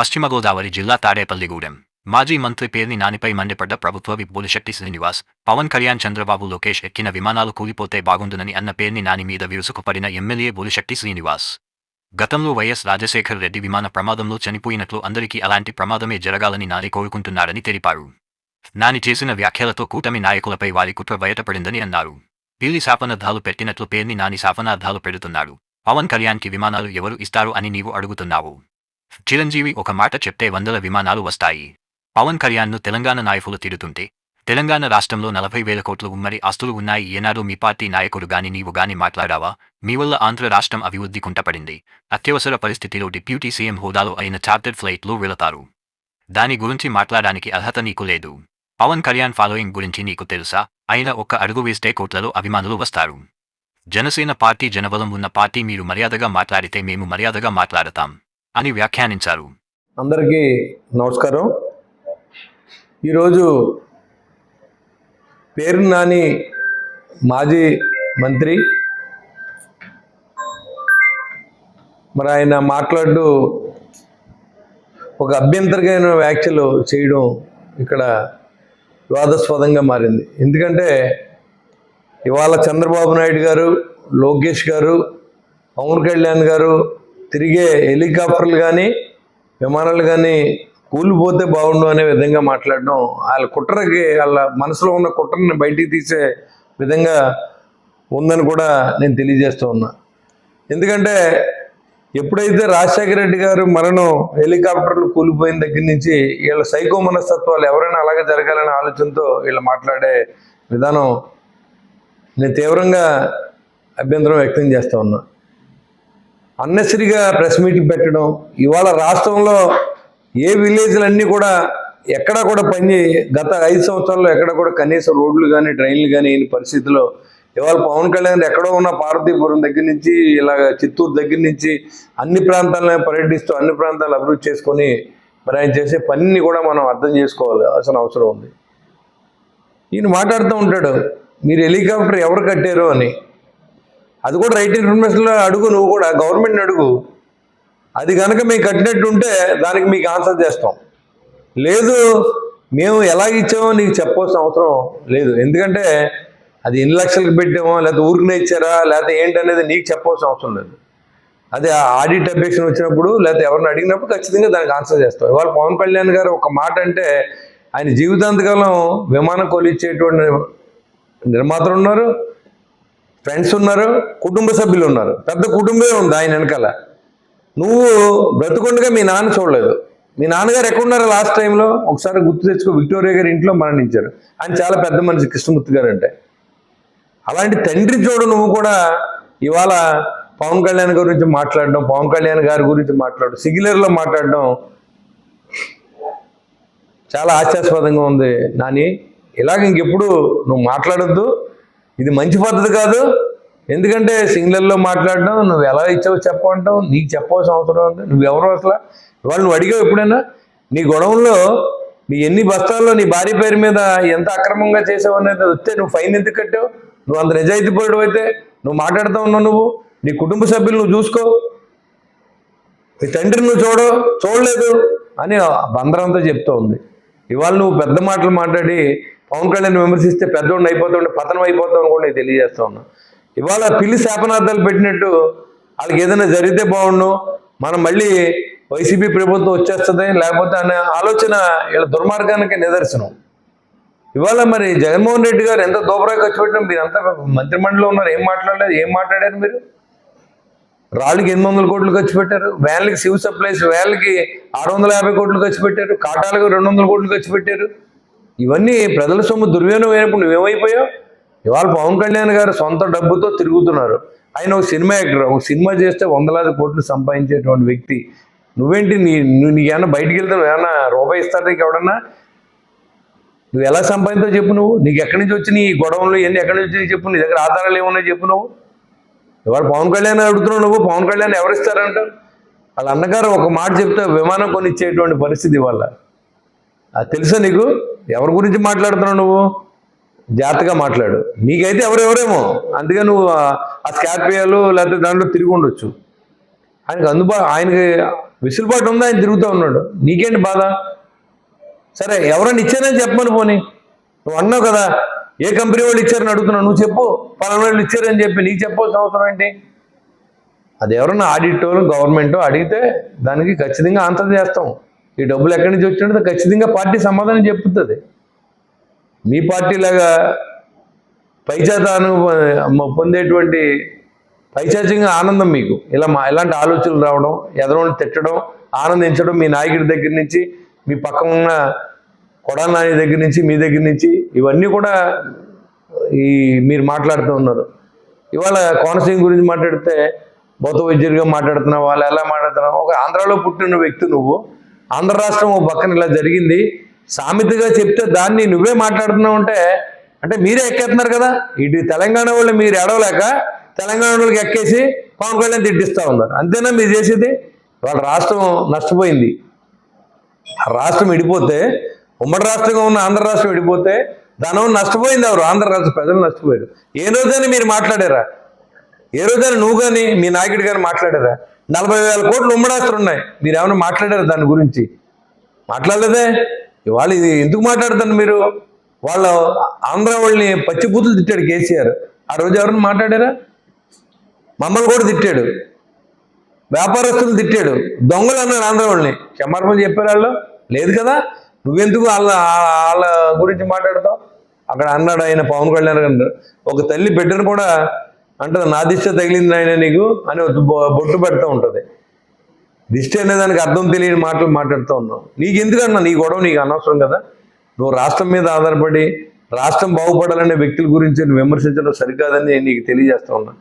పశ్చిమ గోదావరి జిల్లా తాడేపల్లిగూడెం మాజీ మంత్రి పేర్ని నానిపై మండిపడ్డ ప్రభుత్వ విప్ బోలిశెట్టి శ్రీనివాస్ పవన్ కళ్యాణ్ చంద్రబాబు లోకేష్ ఎక్కిన విమానాలు కూలిపోతే బాగుండునని అన్న పేర్ని నాని మీద విరుసుకుపడిన ఎమ్మెల్యే బోలిశెట్టి శ్రీనివాస్. గతంలో వైఎస్ రాజశేఖర్ రెడ్డి విమాన ప్రమాదంలో చనిపోయినట్లు అందరికీ అలాంటి ప్రమాదమే జరగాలని నాని కోరుకుంటున్నారని తెలిపారు. నాని చేసిన వ్యాఖ్యలతో కూటమి నాయకులపై వారి కుట్ర బయటపడిందని అన్నారు. పీలి శాపనార్థాలు పెట్టినట్లు పేర్ని నాని శాపనార్థాలు పెడుతున్నాడు. పవన్ కళ్యాణ్కి విమానాలు ఎవరు ఇస్తారు అని నీవు అడుగుతున్నావు. చిరంజీవి ఒక మాట చెప్తే వందల విమానాలు వస్తాయి. పవన్ కళ్యాణ్ను తెలంగాణ నాయకులు తిడుతుంటే తెలంగాణ రాష్ట్రంలో నలభై వేల కోట్లు ఉమ్మడి ఆస్తులు ఉన్నాయి ఏనాడు మీ పార్టీ నాయకుడు గాని నీవు గాని మాట్లాడావా? మీ వల్ల ఆంధ్ర రాష్ట్రం అభివృద్ధి కుంటపడింది. అత్యవసర పరిస్థితిలో డిప్యూటీ సీఎం హోదాలో అయిన చార్టెడ్ ఫ్లైట్లు వెళతారు. దాని గురించి మాట్లాడడానికి అర్హత నీకు లేదు. పవన్ కళ్యాణ్ ఫాలోయింగ్ గురించి నీకు తెలుసా? అయినా ఒక్క అడుగు వేస్తే కోట్లలో అభిమానులు వస్తారు. జనసేన పార్టీ జనబలం ఉన్న పార్టీ మీరు మర్యాదగా మాట్లాడితే మేము మర్యాదగా మాట్లాడతాం. అని వ్యాఖ్యానించారు. అందరికీ నమస్కారం. ఈరోజు పేరు నాని మాజీ మంత్రి. మరి ఆయన మాట్లాడుతూ ఒక అభ్యంతరమైన వ్యాఖ్యలు చేయడం ఇక్కడ వివాదాస్పదంగా మారింది. ఎందుకంటే ఇవాళ చంద్రబాబు నాయుడు గారు లోకేష్ గారు పవన్ కళ్యాణ్ గారు తిరిగే హెలికాప్టర్లు కానీ విమానాలు కానీ కూలిపోతే బాగుండు అనే విధంగా మాట్లాడడం వాళ్ళ కుట్రకి వాళ్ళ మనసులో ఉన్న కుట్రని బయటికి తీసే విధంగా ఉందని కూడా నేను తెలియజేస్తూ ఉన్నా. ఎందుకంటే ఎప్పుడైతే రాజశేఖర రెడ్డి గారు మరణం హెలికాప్టర్లు కూలిపోయిన దగ్గర నుంచి వీళ్ళ సైకో మనస్తత్వాలు ఎవరైనా అలాగే జరగాలనే ఆలోచనతో వీళ్ళు మాట్లాడే విధానం నేను తీవ్రంగా అభ్యంతరం వ్యక్తం చేస్తూ ఉన్నా. అన్నెసరిగా ప్రెస్ మీటింగ్ పెట్టడం ఇవాళ రాష్ట్రంలో ఏ విలేజ్లన్నీ కూడా ఎక్కడా కూడా పని గత ఐదు సంవత్సరాల్లో ఎక్కడ కూడా కనీసం రోడ్లు కానీ ట్రైన్లు కానీ అయిన పరిస్థితిలో ఇవాళ పవన్ కళ్యాణ్ ఎక్కడో ఉన్న పార్వతీపురం దగ్గర నుంచి ఇలాగ చిత్తూరు దగ్గర నుంచి అన్ని ప్రాంతాలను పర్యటిస్తూ అన్ని ప్రాంతాలు అభివృద్ధి చేసుకొని మరి ఆయన చేసే పనిని కూడా మనం అర్థం చేసుకోవాలి అసలు అవసరం ఉంది. ఈయన మాట్లాడుతూ ఉంటాడు మీరు హెలికాప్టర్ ఎవరు కట్టారు? అని. అది కూడా రైట్ ఇన్ఫర్మేషన్లో అడుగు నువ్వు కూడా గవర్నమెంట్ని అడుగు. అది కనుక మేము కట్టినట్టు ఉంటే దానికి మీకు ఆన్సర్ చేస్తాం. లేదు మేము ఎలా ఇచ్చామో నీకు చెప్పవలసిన అవసరం లేదు. ఎందుకంటే అది ఎన్ని లక్షలకు పెట్టామో లేకపోతే ఊరికినే ఇచ్చారా లేకపోతే ఏంటనేది నీకు చెప్పవలసిన అవసరం లేదు. అదే ఆడిట్ అబ్జెక్షన్ వచ్చినప్పుడు లేకపోతే ఎవరిని అడిగినప్పుడు ఖచ్చితంగా దానికి ఆన్సర్ చేస్తాం. ఇవాళ పవన్ కళ్యాణ్ గారు ఒక మాట అంటే ఆయన జీవితాంతకాలం విమానం కొలిచ్చేటువంటి నిర్మాతలు ఉన్నారు ఫ్రెండ్స్ ఉన్నారు కుటుంబ సభ్యులు ఉన్నారు. పెద్ద కుటుంబమే ఉంది ఆయన వెనకాల. నువ్వు బ్రతుకుండగా మీ నాన్న చూడలేదు. మీ నాన్నగారు ఎక్కడున్నారు లాస్ట్ టైంలో ఒకసారి గుర్తు తెచ్చుకో విక్టోరియా గారి ఇంట్లో మరణించారు. ఆయన చాలా పెద్ద మనిషి కృష్ణమూర్తి గారు అంటే. అలాంటి తండ్రి చూడు నువ్వు కూడా ఇవాళ పవన్ కళ్యాణ్ గురించి మాట్లాడడం పవన్ కళ్యాణ్ గారి గురించి మాట్లాడడం సిగిలర్లో మాట్లాడడం చాలా ఆశాస్పదంగా ఉంది. నాని ఇలాగ ఇంకెప్పుడు నువ్వు మాట్లాడొద్దు. ఇది మంచి పద్ధతి కాదు. ఎందుకంటే సింగిలర్లో మాట్లాడడం నువ్వు ఎలా ఇచ్చావో చెప్పమంటావు నీకు చెప్పవలసిన అవసరం ఉంది. నువ్వు ఎవరు అసలు? వాళ్ళు నువ్వు అడిగావు ఎప్పుడైనా? నీ గొడవల్లో నీ ఎన్ని బస్తాల్లో నీ భార్య పేరు మీద ఎంత అక్రమంగా చేసావు అనేది వస్తే నువ్వు ఫైన్ ఎందుకు కట్టావు? నువ్వు అంత నిజాయితీ పరుడు అయితే నువ్వు మాట్లాడుతూ ఉన్నావు నువ్వు. నీ కుటుంబ సభ్యులు నువ్వు చూసుకో. నీ తండ్రిని నువ్వు చూడ చూడలేదు అని బందరంతో చెప్తూ ఉంది. ఇవాళ నువ్వు పెద్ద మాటలు మాట్లాడి పవన్ కళ్యాణ్ విమర్శిస్తే పెద్దోడిని అయిపోతుండే పతనం అయిపోతావు కూడా నేను తెలియజేస్తా ఉన్నా. ఇవాళ పిల్లి శాపనార్థాలు పెట్టినట్టు వాళ్ళకి ఏదైనా జరిగితే బాగుండు. మనం మళ్ళీ వైసీపీ ప్రభుత్వం వచ్చేస్తుంది లేకపోతే అనే ఆలోచన వీళ్ళ దుర్మార్గానికి నిదర్శనం. ఇవాళ మరి జగన్మోహన్ రెడ్డి గారు ఎంత దోబరా ఖర్చు పెట్టినా మీరు అంతా మంత్రిమండలిలో ఉన్నారు ఏం మాట్లాడలేదు ఏం మాట్లాడారు మీరు? రాళ్ళకి ఎనిమిది వందల కోట్లు ఖర్చు పెట్టారు వ్యాన్లకి సివిల్ సప్లైస్ వ్యాన్లకి ఆరు వందల యాభై కోట్లు ఖర్చు పెట్టారు కాటాలకు రెండు వందల కోట్లు ఖర్చు పెట్టారు. ఇవన్నీ ప్రజల సొమ్ము దుర్వినియోగం అయినప్పుడు నువ్వేమైపోయావు? ఇవాళ పవన్ కళ్యాణ్ గారు సొంత డబ్బుతో తిరుగుతున్నారు. ఆయన ఒక సినిమా యాక్టర్ ఒక సినిమా చేస్తే వందలాది కోట్లు సంపాదించేటువంటి వ్యక్తి. నువ్వేంటి నీ నువ్వు నీకేమన్నా బయటికి వెళ్తే నువ్వు ఏమన్నా రూపాయి ఇస్తాడు నీకు ఎవడన్నా నువ్వు ఎలా సంపాదించావు చెప్పు నువ్వు? నీకు ఎక్కడి నుంచి వచ్చి నీ గొడవలు? ఇవన్నీ ఎక్కడి నుంచి చెప్పు? నీ దగ్గర ఆధారాలు ఏమున్నాయి చెప్పు నువ్వు? ఇవాళ పవన్ కళ్యాణ్ అడుగుతున్నావు నువ్వు పవన్ కళ్యాణ్ ఎవరిస్తారంట వాళ్ళ అన్నగారు ఒక మాట చెప్తే విమానం కొని ఇచ్చేటువంటి పరిస్థితి ఇవాళ. అది తెలుసా నీకు? ఎవరి గురించి మాట్లాడుతున్నావు నువ్వు? జాగ్రత్తగా మాట్లాడు. నీకైతే ఎవరెవరేమో. అందుకే నువ్వు ఆ- స్కార్పియోలు లేకపోతే దాంట్లో తిరిగి ఉండొచ్చు. ఆయనకు అందుబాటు ఆయనకి విసులుబాటు ఉందా? ఆయన తిరుగుతూ ఉన్నాడు. నీకేంటి బాధ? సరే ఎవరైనా ఇచ్చారని చెప్పమని పోనీ. నువ్వు అన్నావు కదా ఏ కంపెనీ వాళ్ళు ఇచ్చారని అడుగుతున్నావు? నువ్వు చెప్పు. పలానా వాళ్ళు ఇచ్చారని చెప్పి నీకు చెప్పాల్సిన అవసరం ఏంటి? అది ఎవరన్నా ఆడిటో గవర్నమెంట్ అడిగితే దానికి ఖచ్చితంగా ఆన్సర్ చేస్తాం. ఈ డబ్బులు ఎక్కడి నుంచి వచ్చినట్టు ఖచ్చితంగా పార్టీ సమాధానం చెప్పుతుంది మీ పార్టీ లాగా పైచాతాను పొందేటువంటి పైచాచికంగా ఆనందం మీకు. ఇలా మా ఇలాంటి ఆలోచనలు రావడం ఎదరోని తిట్టడం ఆనందించడం మీ నాయకుడి దగ్గర నుంచి మీ పక్కన ఉన్న కొడాల దగ్గర నుంచి మీ దగ్గర నుంచి ఇవన్నీ కూడా ఈ మీరు మాట్లాడుతూ ఉన్నారు. ఇవాళ కోనసీమ గురించి మాట్లాడితే భౌత వైద్యుడిగా మాట్లాడుతున్నావు వాళ్ళు ఎలా మాట్లాడుతున్నావు? ఒక ఆంధ్రాలో పుట్టిన వ్యక్తి నువ్వు. ఆంధ్ర రాష్ట్రం ఓ పక్కన ఇలా జరిగింది. సామెతగా చెప్తే దాన్ని నువ్వే మాట్లాడుతున్నావు అంటే అంటే మీరే ఎక్కేస్తున్నారు కదా. ఇటు తెలంగాణ వాళ్ళు మీరు ఎడవలేక తెలంగాణ వాళ్ళకి ఎక్కేసి పవన్ కళ్యాణ్ తిట్టిస్తూ ఉన్నారు. అంతేనా మీరు చేసేది? వాళ్ళ రాష్ట్రం నష్టపోయింది. ఆ రాష్ట్రం విడిపోతే ఉమ్మడి రాష్ట్రంగా ఉన్న ఆంధ్ర రాష్ట్రం విడిపోతే ధనం నష్టపోయింది ఎవరు? ఆంధ్ర రాష్ట్ర ప్రజలు నష్టపోయారు. ఏ రోజైనా మీరు మాట్లాడారా? ఏ రోజైనా నువ్వు కానీ మీ నాయకుడు కానీ మాట్లాడారా? నలభై వేల కోట్లు ఉమ్మడాస్తులు ఉన్నాయి మీరు ఏమైనా మాట్లాడారు దాని గురించి? మాట్లాడలేదే? ఇవాళ ఇది ఎందుకు మాట్లాడతాను మీరు? వాళ్ళ ఆంధ్ర వాళ్ళని పచ్చిబూతులు తిట్టాడు కేసీఆర్. ఆ రోజు ఎవరైనా మాట్లాడారా? మమ్మల్ని కూడా తిట్టాడు. వ్యాపారస్తులు తిట్టాడు. దొంగలు అన్నారు ఆంధ్ర వాళ్ళని. క్షమార్పణ చెప్పారు వాళ్ళు. లేదు కదా? నువ్వెందుకు వాళ్ళ వాళ్ళ గురించి మాట్లాడతావు? అక్కడ అన్నాడు ఆయన పవన్ కళ్యాణ్ గారు. ఒక తల్లి బిడ్డను కూడా అంటే నా దిష్ట తగిలింది ఆయన నీకు అని బొ- బొట్టు పెడతా ఉంటుంది. దిష్టి అనే దానికి అర్థం తెలియని మాటలు మాట్లాడుతూ ఉన్నావు. నీకు ఎందుకన్నా నీ గొడవ నీకు అనవసరం కదా? నువ్వు రాష్ట్రం మీద ఆధారపడి రాష్ట్రం బాగుపడాలనే వ్యక్తుల గురించి విమర్శించడం సరికాదని నీకు తెలియజేస్తా ఉన్నా.